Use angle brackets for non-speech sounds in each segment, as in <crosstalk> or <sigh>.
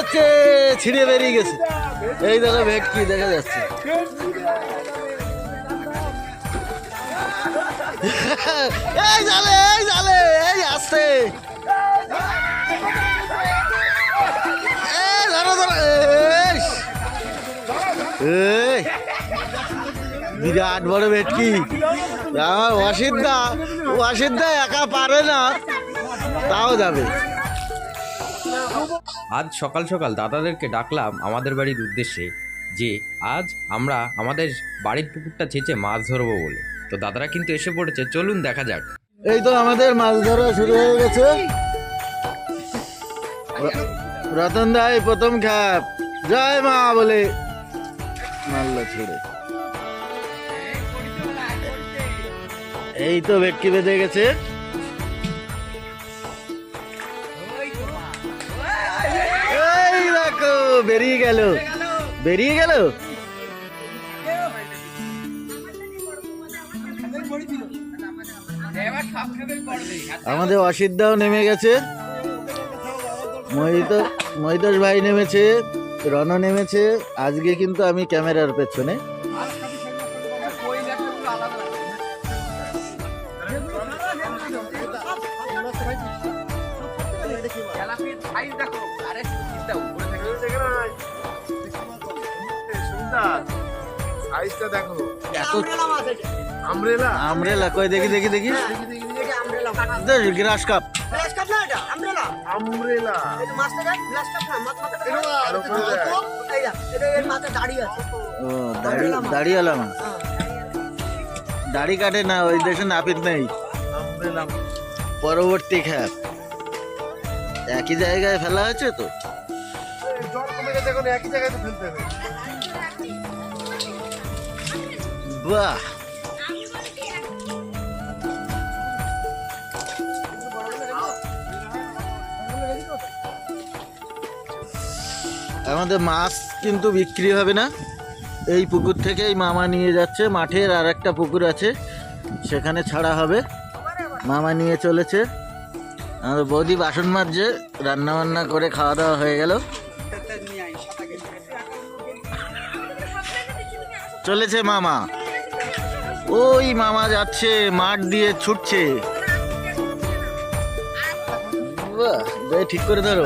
যাচ্ছে ছিঁড়ে বেরিয়ে গেছে। এই দেখো ভেটকি, দেখা যাচ্ছে। এই জালে এই জালে, এই আসছে বিরাট বড় ভেটকি। আমার অসিদ্ধা অসিদ্ধা একা পারে না, তাও যাবে। আজ সকাল সকাল দাদাদেরকে ডাকলাম আমাদের বাড়ির উদ্দেশ্যে যে, আজ আমরা আমাদের বাড়ির পুকুরটা ছেঁচে মাছ ধরবো বলে। তো দাদারা কিন্তু এসে পড়েছে, চলুন দেখা যাক। এই তো আমাদের মাছ ধরা শুরু হয়ে গেছে। রতন দাই, প্রথম খ্যাপ জয় মা বলে। মারলো ছুড়ে। এই তো ভেটকি বেঁধে গেছে। বেরিয়ে গেল। বেরিয়ে গেল? আমাদের অসিদ্ধাও নেমে গেছে। মহিত মহিতোষ ভাই নেমেছে রণ নেমেছে। আজকে কিন্তু আমি ক্যামেরার পেছনে। সাইজটা দেখো এত আমরেলা আমরেলা কই দেখি দেখি দেখি গ্রাস কাপ। আমরেলা। ও দাড়ি কাটে না ওই দেশে নাপিত নেই। আমরেলা পরবর্তী খ্যাপ একই জায়গায় ফেলা হয়েছে তো? বাহ। আমাদের মাছ কিন্তু বিক্রি হবে না। এই পুকুর থেকেই মামা নিয়ে যাচ্ছে। মাঠের আর একটা পুকুর আছে, সেখানে ছাড়া হবে। মামা নিয়ে চলেছে। আমাদের বৌদি বাসন মাজছে রান্না বান্না করে খাওয়া দাওয়া হয়ে গেল। চলেছে মামা। ওই মামা যাচ্ছে মাঠ দিয়ে ছুটছে। ঠিক করে ধরো।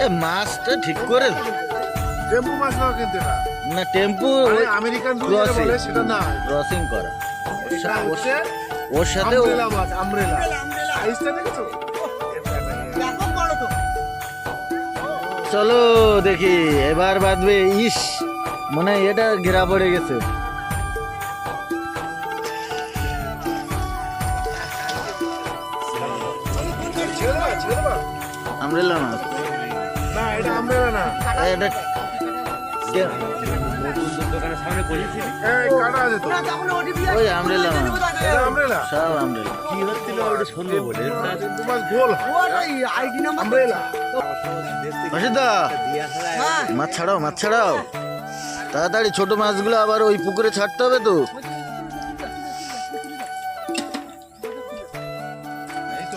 এ মাছটা ঠিক করে ধরো। টেম্পু মাছ নাও কিন্তু না টেম্পু আমেরিকান বলে সেটা না। ক্রসিং করা। ওর সাথে ও- মাছ আমরেলা। সাইজটা দেখেছ? চলো দেখি এবার বাঁধবে ইস। মনে হয় এটা ঘেরা পড়ে গেছে। আমরেলা না? এটা আমরেলা না। এটা মাছ ছাড়াও মাছ ছাড়াও। তাড়াতাড়ি ছোট মাছগুলো আবার ওই পুকুরে ছাড়তে হবে তো। এই তো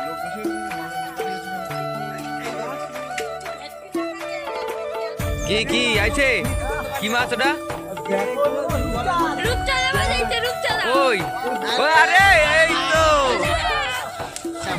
লোক কি কি আইছে? কি মাছ ওটা? ওই আরে এই তো।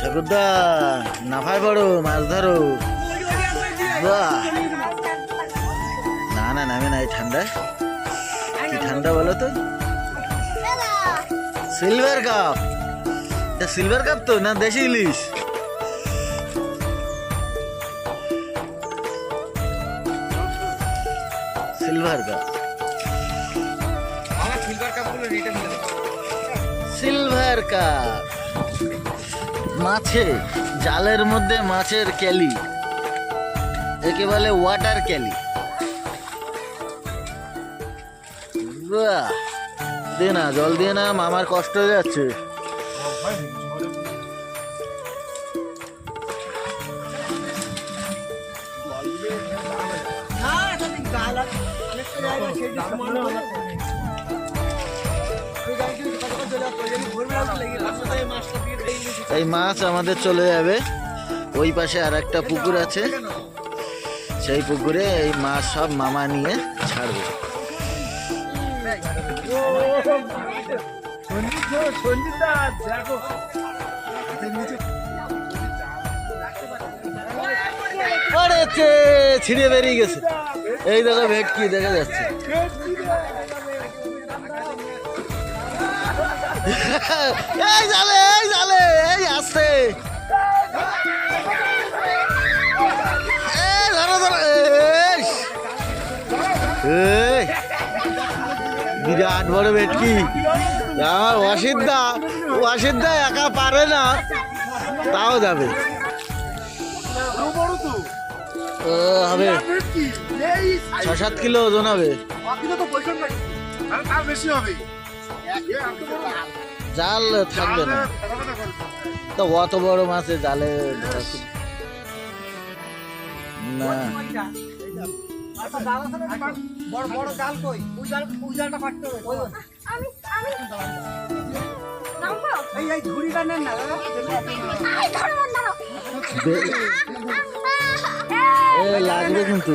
ঠাকুরদা নাফায় পড়ো মাছ ধরো। না না নামে না এই ঠান্ডা কি ঠান্ডা বলো তো? Silver cup. এটা সিলভার কাপ তো না দেশি ইলিশ? সিলভার কাপ সিলভার কাপ মাছে জালের মধ্যে মাছের ক্যালি। একে বলে ওয়াটার ক্যালি। দে না জল দিয়ে না মামার কষ্ট হয়ে যাচ্ছে। এই মাছ আমাদের চলে যাবে। ওই পাশে আর একটা পুকুর আছে। সেই পুকুরে এই মাছ সব মামা নিয়ে ছাড়বে। ছিঁড়ে বেরিয়ে গেছে। এই দেখো ভেটকি, দেখা যাচ্ছে। <laughs> এই জালে এই জালে এই এই ধরো ধরো এই। বিরাট বড় ভেটকি। আমার অসিদ্ধা অসিদ্ধা একা পারে না তাও যাবে। ও হবে। ছ সাত কিলো ওজন হবে। তো বেশি হবে। জাল থাকবে না। তো অত বড় মাছে জালে ধরা না। বড় বড় জাল কই কাটতে হবে আমি আমি এই এই নেন না দাদা লাগবে কিন্তু।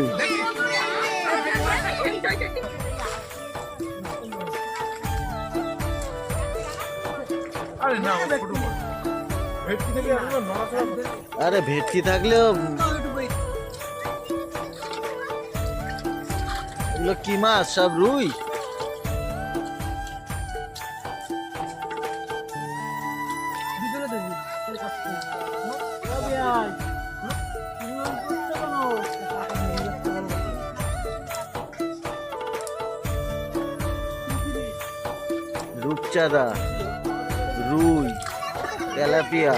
আরে ভেটকি থাকলেও কি মাছ? সব রুই? রূপচাঁদা। রুই, তেলাপিয়া,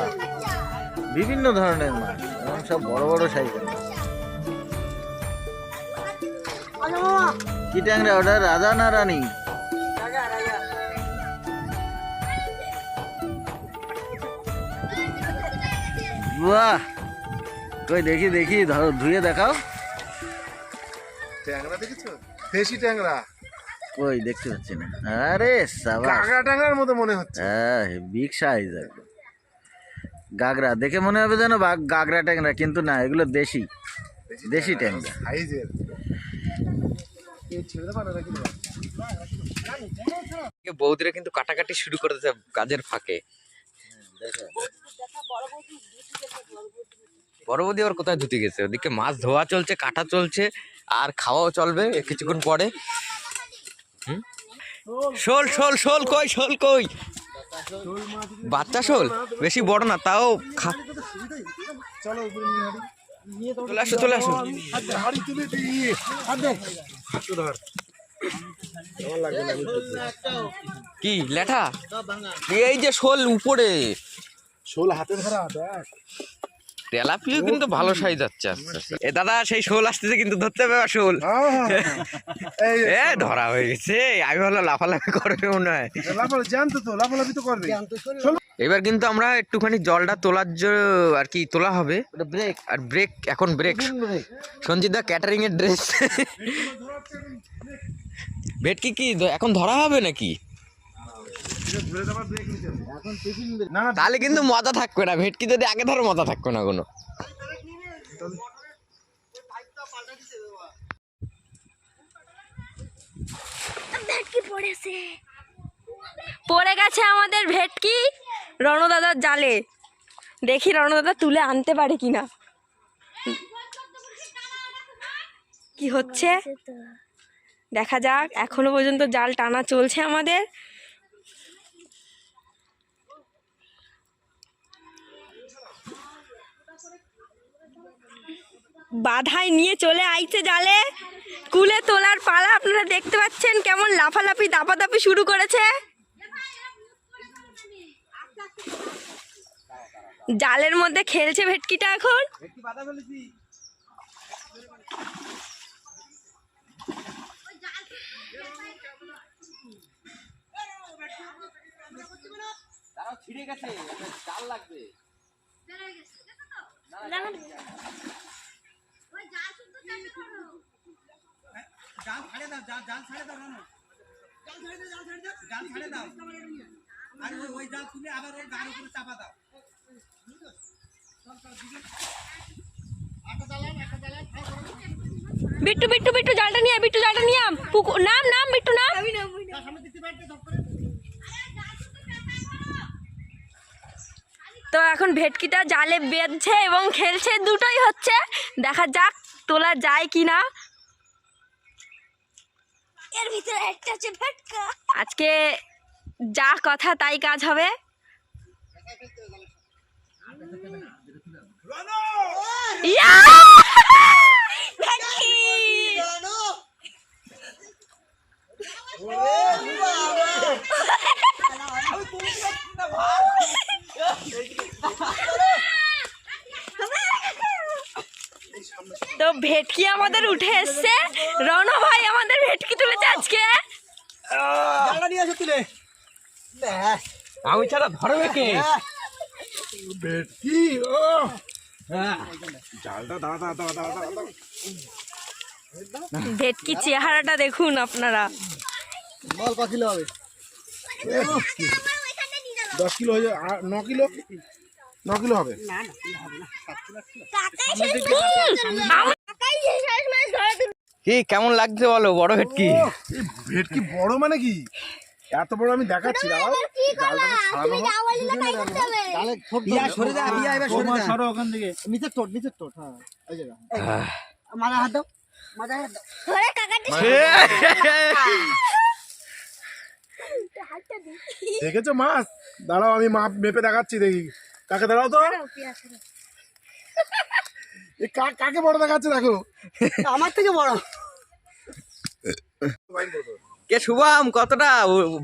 বিভিন্ন ধরনের মাছ, এবং সব বড় বড় সাইজের কি ট্যাংরা? ওটা রাজা না রানী? বাহ! কই, দেখি দেখি, ধরো, ধুয়ে দেখাও। ট্যাংরা দেখেছ? দেশি ট্যাংরা। কই দেখতে পাচ্ছি না। আরে সাবাস। কাঁকড়া মতো মনে হচ্ছে। হ্যাঁ বিগ সাইজ একদম। গাগরা দেখে মনে হবে যেন গাগরা ট্যাংরা কিন্তু না এগুলো দেশি। দেশি ট্যাংরা। বৌদিরা কিন্তু কাটাকাটি শুরু করে দিয়েছে কাজের ফাঁকে। বড় বৌদি আবার কোথায় ধুতে গেছে? ওদিকে মাছ ধোয়া চলছে কাটা চলছে আর খাওয়াও চলবে কিছুক্ষণ পরে? শোল শোল শোল কই শোল কই? বাচ্চা শোল? বেশি বড় না, তাও। কি, লেঠা? এই যে শোল উপরে। শোল হাতে ধরা দেখ তেলাপিও কিন্তু ভালো সাইজ যাচ্ছে আস্তে আস্তে। এ দাদা সেই শোল আসতেছে কিন্তু ধরতে হবে শোল। এ ধরা হয়ে গেছে। আমি হলো লাফালাফি করবে মনে হয়। জানতো তো লাফালাফি তো করবে। এবার কিন্তু আমরা একটুখানি জলটা তোলার জন্য আর কি তোলা হবে। ব্রেক আর ব্রেক এখন ব্রেক সঞ্জিত দা ক্যাটারিং এর ড্রেস <laughs> ভেটকি কি এখন ধরা হবে নাকি ধরে দেবার ব্রেক নিতে হবে। না না তাহলে কিন্তু মজা থাকবে না। ভেটকি যদি আগে ধরো, মজা থাকবে না কোনো। পড়ে গেছে আমাদের ভেটকি রণদাদার জালে। দেখি রণদাদা তুলে আনতে পারে কিনা। কি হচ্ছে? দেখা যাক, এখনও পর্যন্ত জাল টানা চলছে আমাদের। বাধায় নিয়ে চলে আইছে জালে। কুলে তোলার পালা, আপনারা দেখতে পাচ্ছেন কেমন লাফালাফি, দাপাদাপি শুরু করেছে। জালের মধ্যে খেলছে ভেটকিটা এখন। ছিঁড়ে গেছে জাল লাগবে জাল ছাড়ে দাও জাল জাল ছাড়ে দাও রানো। জাল ছাড়ে দাও জাল ছাড়ে দাও। জাল ছাড়ে দাও। আর ওই ওই জাল তুলে আবার ওই গাড়ির উপরে চাপা দাও। বিট্টু বিট্টু বিট্টু জালটা নিয়ে বিট্টু জালটা নিয়ে আম পুকুর নাম নাম বিট্টু নাম। তো এখন ভেটকিটা জালে বেঁধছে এবং খেলছে দুটোই হচ্ছে। দেখা যাক তোলা যায় কি না এর ভিতরে একটা আছে ভেটকা। আজকে যা কথা তাই কাজ হবে। ইয়া! ভেটকি! তো ভেটকি আমাদের উঠে এসছে রণ ভাই আমাদের ভেটকি তুলেছে আজকে জালটা নিয়ে আসো তুলে আমি ছাড়া ধরবে কে? বেটকি ও। জালটা দাও দাও দাও দাও দাও ভেটকি চেহারাটা দেখুন আপনারা। বল ক কিলো হবে? দশ কিলো হয়ে যাবে। ন কিলো? ন কিলো হবে। কাকাই শেষ কাকাই শেষ মাছ ধরে দিল কি কেমন লাগছে বলো বড় ভেটকি? ভেটকি বড় মানে কি? এত বড় আমি দেখাচ্ছি <laughs> দেখেছ মাছ? দাঁড়াও আমি মাপ মেপে দেখাচ্ছি দেখি। কাকে দাঁড়াও তো। এ কা- কাকে বড় দেখাচ্ছে দেখো। আমার থেকে বড়। <laughs> কে শুভম কতটা?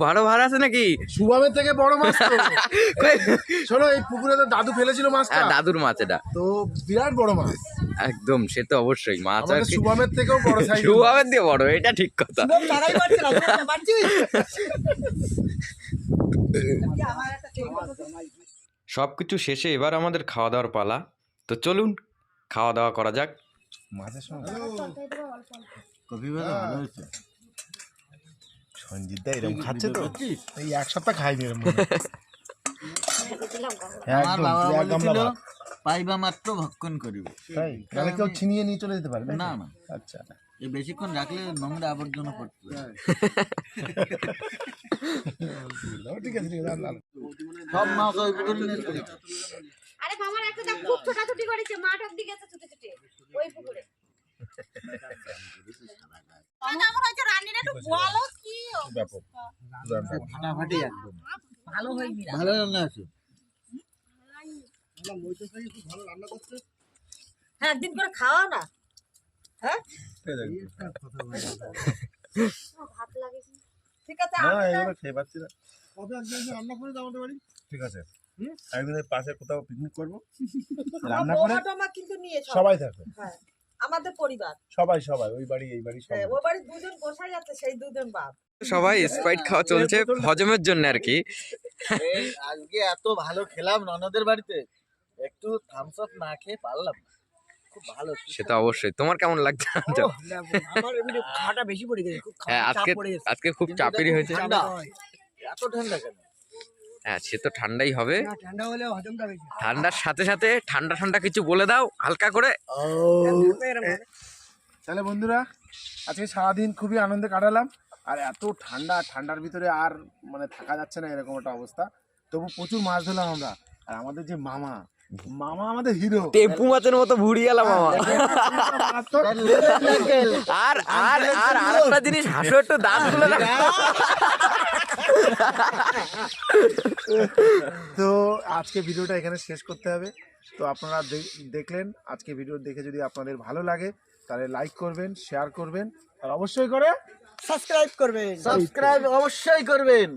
ভালো ভাড়া আছে নাকি? সুবামের থেকে বড় মাছ তো। <laughs> শোনো এই পুকুরে তো দাদু ফেলেছিল মাছটা। হ্যাঁ, দাদুর মাছ এটা। তো বিরাট বড় মাছ। একদম সে তো অবশ্যই মাছ আর সুবামের থেকেও বড় সাইজ। শুভমের দিয়ে বড় এটা ঠিক কথা। সব কিছু শেষে এবার আমাদের খাওয়া দাওয়ার পালা। তো চলুন খাওয়া দাওয়া করা যাক। মাছের সঙ্গে কপি ভালো ভালো হয়েছে সঞ্জিত দা এরকম খাচ্ছে তো? এই এক সপ্তাহ খাইনি এরকম। পাইবা মাত্র ভক্ষণ করিব। তাই? তাহলে কেউ ছিনিয়ে নিয়ে চলে যেতে পারে না না। আচ্ছা। এ বেশিক্ষণ রাখলে নোংরা আবর্জনা পড়তে। ঠিক আছে ঠিক আছে আর- আর- সব মাছ ওই পুকুরে নিয়ে চলে আরে মামার একটা দাম খুব ছোটাছুটি করেছে। মাঠ অব্দি গেছে ছুটে ছুটে ওই পুকুরে। একদম। ভালো রান্না আছে। হ্যাঁ একদিন করে খাওয়া না। ঠিক আছে। না খেয়ে পাচ্ছি না। একদিন রান্না করে দাও আমাদের বাড়ি? ঠিক আছে। একদিন পাশে কোথাও পিকনিক করব। <laughs> রান্না করে বৌমা কিন্তু নিয়ে সবাই থাকবে। হ্যাঁ। আমাদের পরিবার। সবাই সবাই ওই বাড়ি এই বাড়ি সবাই। হ্যাঁ, ও বাড়ির দুজন গোসাই আছে সেই দুজন বাপ। সবাই স্প্রাইট খাওয়া চলছে হজমের জন্য আর কি। আজকে এত ভালো খেলাম ননদের বাড়িতে। একটু থামস আপ না খেয়ে পারলাম খুব ভালো সে তো অবশ্যই। তোমার কেমন লাগছে? আমার এমনি খাওয়াটা বেশি পড়ে গেছে খুব হ্যাঁ আজকে আজকে খুব চাপেরই হয়েছে। এত ঠান্ডা কেন? হ্যাঁ সে তো ঠান্ডাই হবে। ঠান্ডা হলে হজমটা বেশি। ঠান্ডার সাথে সাথে ঠান্ডা ঠান্ডা কিছু বলে দাও হালকা করে। তাহলে বন্ধুরা আজকে সারাদিন খুবই আনন্দে কাটালাম। আর এত ঠান্ডা ঠান্ডার ভিতরে আর মানে থাকা যাচ্ছে না এরকম একটা অবস্থা। তবু প্রচুর মাছ ধরলাম আমরা। আর আমাদের যে মামা মামা আমাদের হিরো টেম্পু মাছের মতো ভুড়ি গেলাম মামা <laughs> আর আর আর আরেকটা জিনিস হাসো একটু দাঁত খুলে। <laughs> তো আজকে ভিডিওটা এখানে শেষ করতে হবে। তো আপনারা দেখলেন আজকে ভিডিও দেখে যদি আপনাদের ভালো লাগে তাহলে লাইক করবেন শেয়ার করবেন আর অবশ্যই করে সাবস্ক্রাইব করবেন। সাবস্ক্রাইব অবশ্যই করবেন।